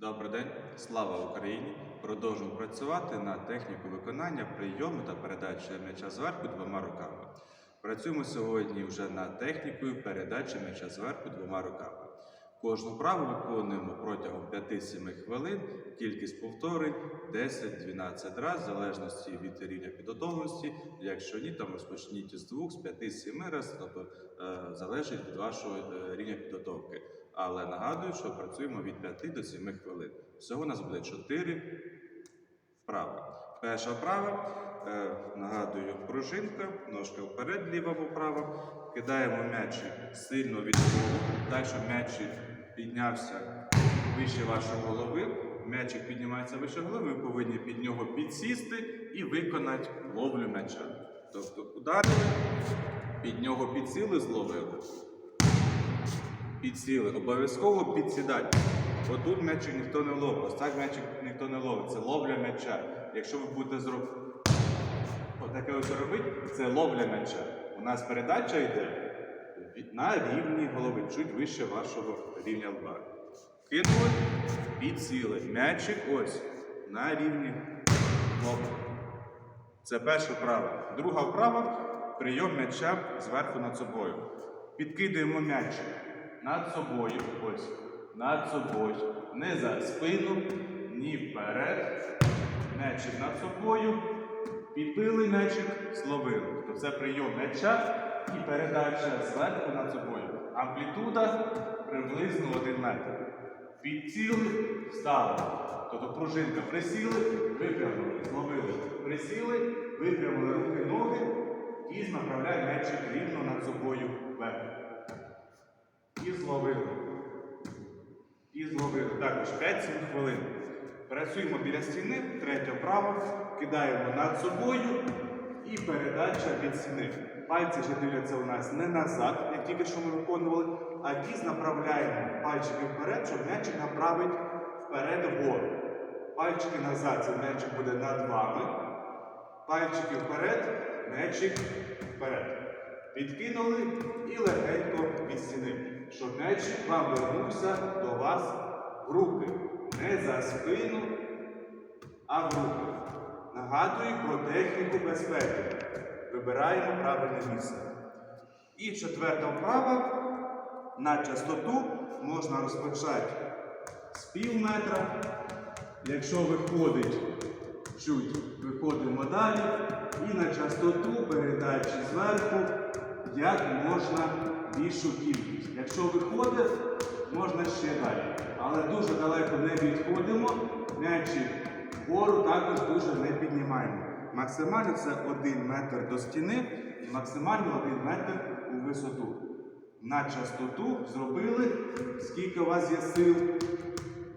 Добрий день, слава Україні! Продовжуємо працювати на техніку виконання прийому та передачі м'яча зверху двома руками. Працюємо сьогодні вже над технікою передачі м'яча зверху двома руками. Кожну вправу виконуємо протягом 5-7 хвилин, кількість повторень 10-12 разів, в залежності від рівня підготовленості. Якщо ні, там розпочніть з 2, з 5-7 разів, тобто е, залежить від вашого е, рівня підготовки. Але нагадую, що працюємо від 5 до 7 хвилин. Всього у нас буде 4 вправи. Перша вправа, е, нагадую, пружинка, ножка вперед, ліва або. Кидаємо м'ячик сильно від голови, так, щоб м'ячик піднявся вище вашої голови. М'ячик піднімається вище голови, ви повинні під нього підсісти і виконати ловлю м'яча. Тобто ударили, під нього підсіли, зловили. Підсіли. Обов'язково підсідати. Отут м'ячик ніхто не ловить. Ось так м'ячик ніхто не ловить. Це ловля м'яча. Якщо ви будете зробити отаке ось робити, це ловля м'яча. У нас передача йде на рівні голови, чуть вище вашого рівня лба. Кинули, підсіли. М'ячик ось на рівні лоба. Це перша вправа. Друга вправа прийом м'яча зверху над собою. Підкидаємо м'ячик над собою, ось, над собою. Не за спину, ні вперед. М'ячик над собою. Підбили м'ячик, зловили. Тобто це прийом м'яча і передача зверху над собою. Амплітуда приблизно 1 метр. Підціли, встали. Тобто пружинка присіли, випрямили, зловили, присіли, випрямили руки, ноги і направляємо м'ячик рівно над собою вверх. Зловили. І зловили. Також 5-7 хвилин. Працюємо біля стіни, третя вправа, кидаємо над собою і передача від стіни. Пальці вже дивляться у нас не назад, як тільки що ми виконували, а кіз направляємо пальчики вперед, щоб м'ячик направить вперед вгору. Пальчики назад, це м'ячик буде над вами. Пальчики вперед, м'ячик вперед. Підкинули і легенько від стіни, щоб м'ячик вам вернувся до вас в руки. Не за спину, а в руки. Нагадую про техніку безпеки. Вибираємо правильне місце. І четверта вправа на частоту можна розпочати з пів метра. Якщо виходить чуть, виходимо далі. І на частоту передачі зверху як можна більшу кількість. Якщо виходить, можна ще далі. Але дуже далеко не відходимо. М'ячик вгору також дуже не піднімаємо. Максимально це 1 метр до стіни максимально 1 метр у висоту. На частоту зробили, скільки у вас є сил.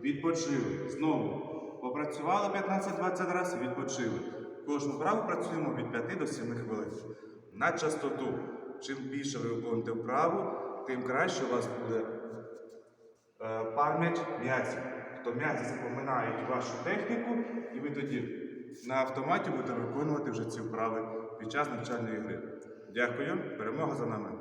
Відпочили. Знову попрацювали 15-20 разів, відпочили. Кожну вправу працюємо від 5 до 7 хвилин. На частоту. Чим більше ви виконуєте вправу, тим краще у вас буде е, пам'ять м'язів. Тобто м'язи запоминають вашу техніку, і ви тоді на автоматі будете виконувати вже ці вправи під час навчальної гри. Дякую, перемога за нами.